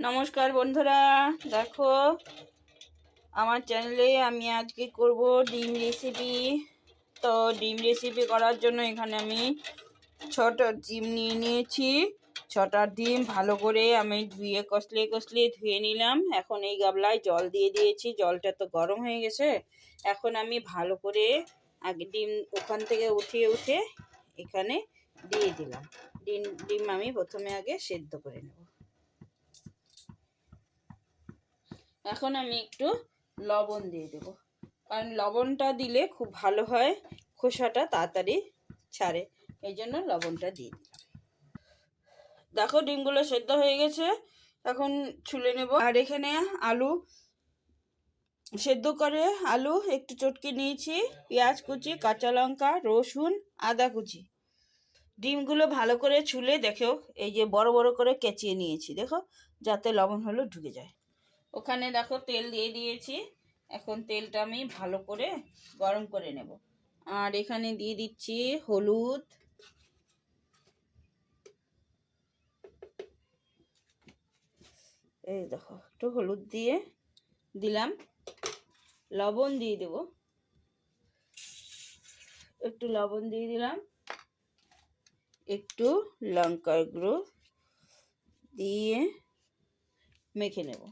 নমস্কার বন্ধুরা, দেখো, আমার চ্যানেলে আমি আজকে করব ডিম রেসিপি তো ডিম রেসিপি করার জন্য এখানে আমি ছটা ডিম নিয়ে নিয়েছি। ছটা ডিম ভালো করে আমি ধুয়ে, কষলে কষলে ধুয়ে নিলাম। এখন এই গাবলায় জল দিয়ে দিয়েছি। জলটা তো গরম হয়ে গেছে। এখন আমি ভালো করে আগে ডিম ওখান থেকে উঠিয়ে উঠে এখানে দিয়ে দিলাম। ডিম ডিম আমি প্রথমে আগে সেদ্ধ করে নেব। এখন আমি একটু লবণ দিয়ে দেব। কারণ লবণটা দিলে খুব ভালো হয়, খোসাটা তাড়াতাড়ি ছাড়ে। এই জন্য লবণটা দিয়ে দিলাম। দেখো ডিমগুলো সেদ্ধ হয়ে গেছে, এখন ছুলে নেব। আর এখানে আলু সেদ্ধ করে, আলু একটু চটকে নিয়েছি। পেঁয়াজ কুচি, কাঁচা লঙ্কা, রসুন, আদা কুচি। ডিমগুলো ভালো করে ছুলে দেখো এই যে বড় বড় করে কেচিয়ে নিয়েছি, দেখো? যাতে লবণ হলো ঢুকে যায়। ওখানে দেখো তেল দিয়ে দিয়েছি। এখন তেলটা আমি ভালো করে গরম করে নেব। আর এখানে দিয়ে দিচ্ছি হলুদ। এই দেখো, একটু হলুদ দিয়ে দিলাম। লবণ দিয়ে দেব। একটু লবণ দিয়ে দিলাম। একটু লঙ্কার গুঁড়ো দিয়ে মেখে নেব।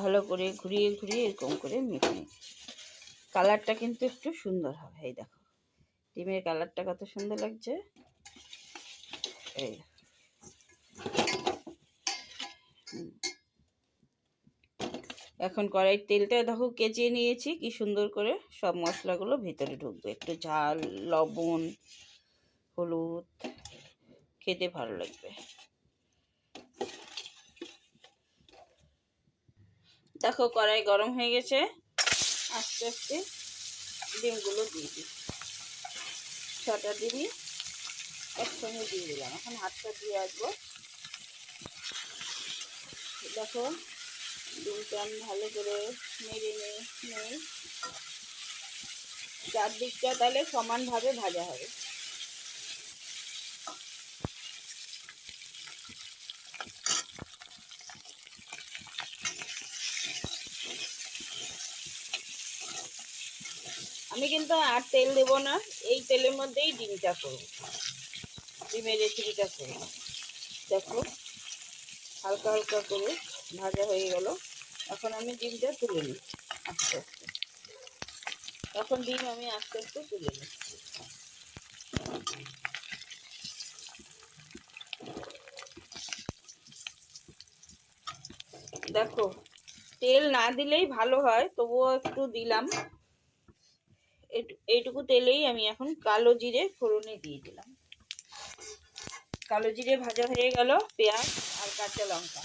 ভালো করে ঘুরিয়ে ঘুরিয়ে এরকম করে মেখে নিচ্ছি। কালারটা কিন্তু একটু সুন্দর হবে, এই দেখো। ডিমের কালারটা কত সুন্দর লাগছে। এই এখন কড়াইয়ের তেলটা দেখো কেচিয়ে নিয়েছি, কি সুন্দর করে সব মশলাগুলো ভিতরে ঢুকবে। একটু ঝাল, লবণ, হলুদ, খেতে ভালো লাগবে। দেখো কড়াই গরম হয়ে গেছে। আস্তে আস্তে ডিমগুলো দিয়ে দিই। ছটা ডিমই একসঙ্গে দিয়ে দিলাম। এখন হাতটা দিয়ে আসব দেখো ডিমটা আমি ভালো করে নেড়ে নেই। চারদিকটা তাহলে সমানভাবে ভাজা হবে। আমি কিন্তু আর তেল দেব না, এই তেলের মধ্যেই ডিমটা করব। ডিমের রেসিপিটা করব। দেখো, হালকা হালকা করে ভাজা হয়ে গেল। এখন আমি ডিমটা তুলে নিই আস্তে আস্তে। তখন ডিম আমি আস্তে আস্তে তুলে নিই দেখো, তেল না দিলেই ভালো হয়, তবুও একটু দিলাম। এইটুকু তেলেই আমি এখন কালো জিরে ফোড়নে দিয়ে দিলাম। কালো জিরে ভাজা হয়ে গেল, পেঁয়াজ আর কাঁচা লঙ্কা।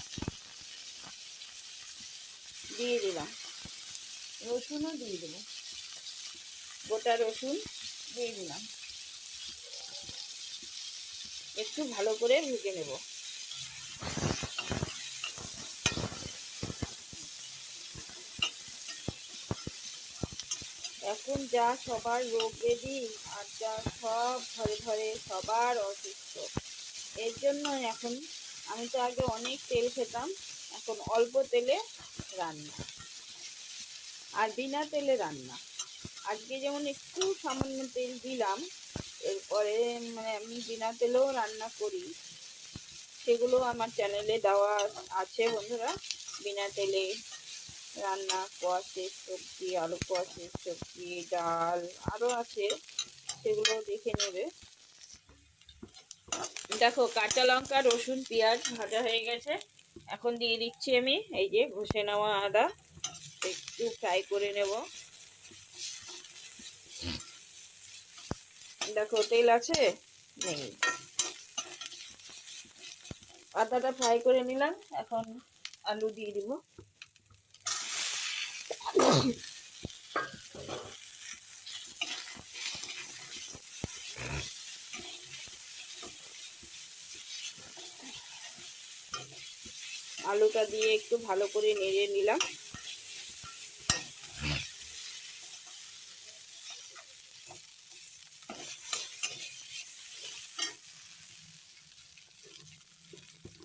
দিয়ে দিলাম। রসুনও দিয়ে দেবো। গোটা রসুন দিয়ে দিলাম। একটু ভালো করে ভেজে নেব। এখন যা সবার রোগ ব্যাধি আর যা সব ঘরে ঘরে সবার অসুস্থ। এর জন্য এখন আমি তো আগে অনেক তেল খেতাম, এখন অল্প তেলে রান্না। আর বিনা তেলে রান্না। আজকে যেমন একটু সামান্য তেল দিলাম, এরপরে মানে আমি বিনা তেলেও রান্না করি। সেগুলো আমার চ্যানেলে দেওয়া আছে বন্ধুরা, বিনা তেলে রান্না কোয়াশের সবজি, আলু কোয়াশের সবজি, ডাল আরও আছে, সেগুলো দেখে নেবে। দেখো, কাঁচা লঙ্কা, রসুন, পেঁয়াজ ভাজা হয়ে গেছে। এখন দিয়ে দিচ্ছি আমি, এই যে ঘষে নেওয়া আদা, একটু ফ্রাই করে নেব। দেখো, তেল আছে? নেই। আদাটা ফ্রাই করে নিলাম, এখন আলু দিয়ে দিব। আলুটা দিয়ে একটু ভালো করে নেড়ে নিলাম।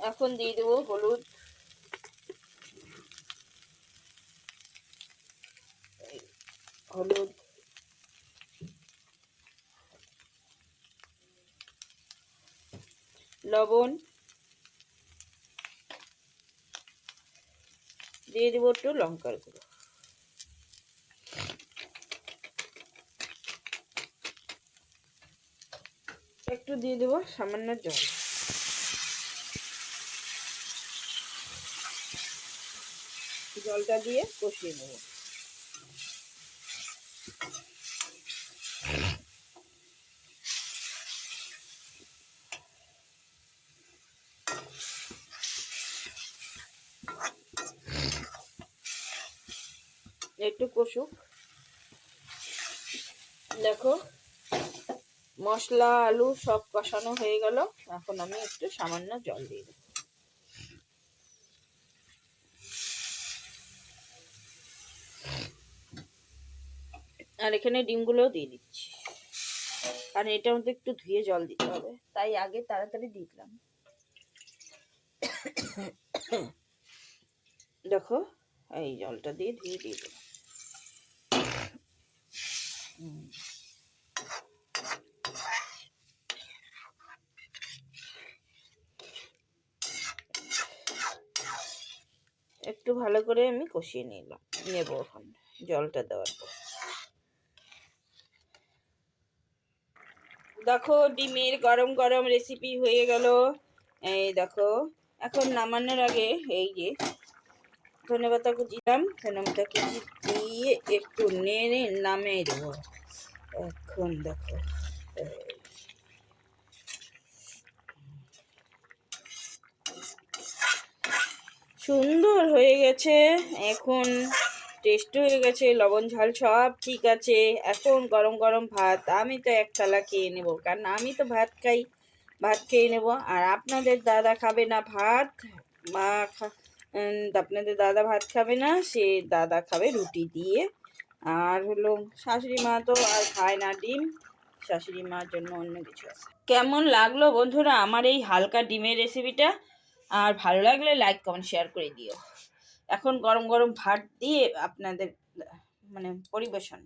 এখন দিয়ে দেবো হলুদ। হলুদ লবণ দিয়ে দেবো একটু লঙ্কার গুঁড়ো। একটু দিয়ে দেবো সামান্য জল। জলটা দিয়ে কষিয়ে নেব। একটু কষুক। দেখো, মশলা, আলু সব কষানো হয়ে গেল। এখন আমি একটু সামান্য জল দিয়ে দেবো। আর এখানে ডিমগুলোও দিয়ে দিচ্ছি। আর এটার মধ্যে একটু ধুয়ে জল দিতে হবে। তাই আগে তাড়াতাড়ি দিলাম। দেখো, এই জলটা দিয়ে ধুয়ে দিয়ে দেবো হুম। একটু ভালো করে আমি কষিয়ে নিলাম, নেব এখন জলটা দেওয়ার পর। দেখো ডিমের গরম গরম রেসিপি হয়ে গেল। এই দেখো, এখন নামানোর আগে এই যে ধনেপাতা কুচি দিলাম দিয়ে একটু নেড়ে নামিয়ে দেবো। এখন দেখো সুন্দর হয়ে গেছে। এখন টেস্ট হয়ে গেছে, লবণ, ঝাল সব ঠিক আছে। এখন গরম গরম ভাত। আমি তো এক থালা খেয়ে নেব, কারণ আমি তো ভাত খাই, ভাত খেয়ে নেব। আর আপনাদের দাদা খাবে না ভাত, মা খা আপনাদের দাদা ভাত খাবে না, সে দাদা খাবে রুটি দিয়ে। আর হলো শাশুড়ি মা তো আর খায় না ডিম, শাশুড়ি মার জন্য অন্য কিছু আছে। কেমন লাগল বন্ধুরা আমার এই হালকা ডিমের রেসিপিটা আর ভালো লাগলে লাইক কমেন্ট শেয়ার করে দিও। এখন গরম গরম ভাত দিয়ে আপনাদের মানে পরিবেশন।